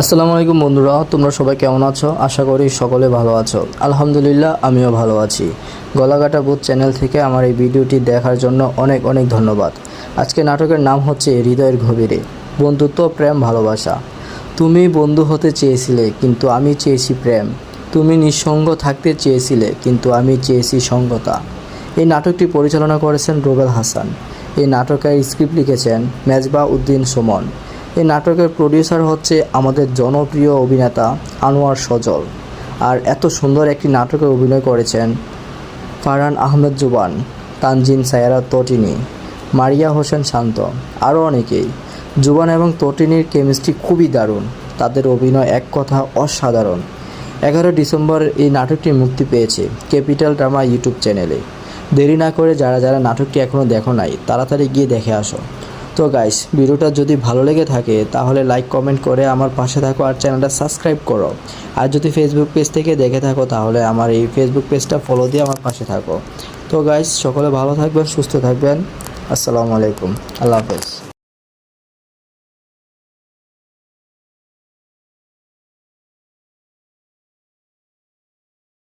আসসালামু আলাইকুম বন্ধুরা, তোমরা সবাই কেমন আছো? আশা করি সকলে ভালো আছো। আলহামদুলিল্লাহ, আমিও ভালো আছি। গলাকাটা বুথ চ্যানেল থেকে আমার এই ভিডিওটি দেখার জন্য অনেক অনেক ধন্যবাদ। আজকে নাটকের নাম হচ্ছে হৃদয়ের গভীরে। বন্ধুত্ব, প্রেম, ভালোবাসা। তুমি বন্ধু হতে চেয়েছিলে, কিন্তু আমি চেয়েছি প্রেম। তুমি নিঃসঙ্গ থাকতে চেয়েছিলে, কিন্তু আমি চেয়েছি সঙ্গতা। এই নাটকটি পরিচালনা করেছেন রুবেল হাসান। এই নাটকের স্ক্রিপ্ট লিখেছেন মেজবা উদ্দিন সুমন। এই নাটকের প্রডিউসার হচ্ছে আমাদের জনপ্রিয় অভিনেতা আনোয়ার সজল। আর এত সুন্দর একটি নাটকে অভিনয় করেছেন ফারহান আহমেদ জুবান তানজিন সায়ারা তটিনী, মারিয়া হোসেন শান্ত, আরও অনেকেই। জুবান এবং তটিনীর কেমিস্ট্রি খুবই দারুণ। তাদের অভিনয় এক কথা অসাধারণ। এগারো ডিসেম্বর এই নাটকটি মুক্তি পেয়েছে ক্যাপিটাল ড্রামা ইউটিউব চ্যানেলে। দেরি না করে যারা যারা নাটকটি এখনও দেখো নাই, তাড়াতাড়ি গিয়ে দেখে আসো। তো গাইস ভিডিওটা যদি ভালো লেগে থাকে, তাহলে লাইক কমেন্ট করে আমার পাশে থাকো আর চ্যানেলটা সাবস্ক্রাইব করো। আর যদি ফেসবুক পেজ থেকে দেখে থাকো, তাহলে আমার এই ফেসবুক পেজটা ফলো দিয়ে আমার পাশে থাকো। তো গাইস সকলে ভালো থাকবেন, সুস্থ থাকবেন। আসসালামু আলাইকুম। আল্লাহ হাফেজ।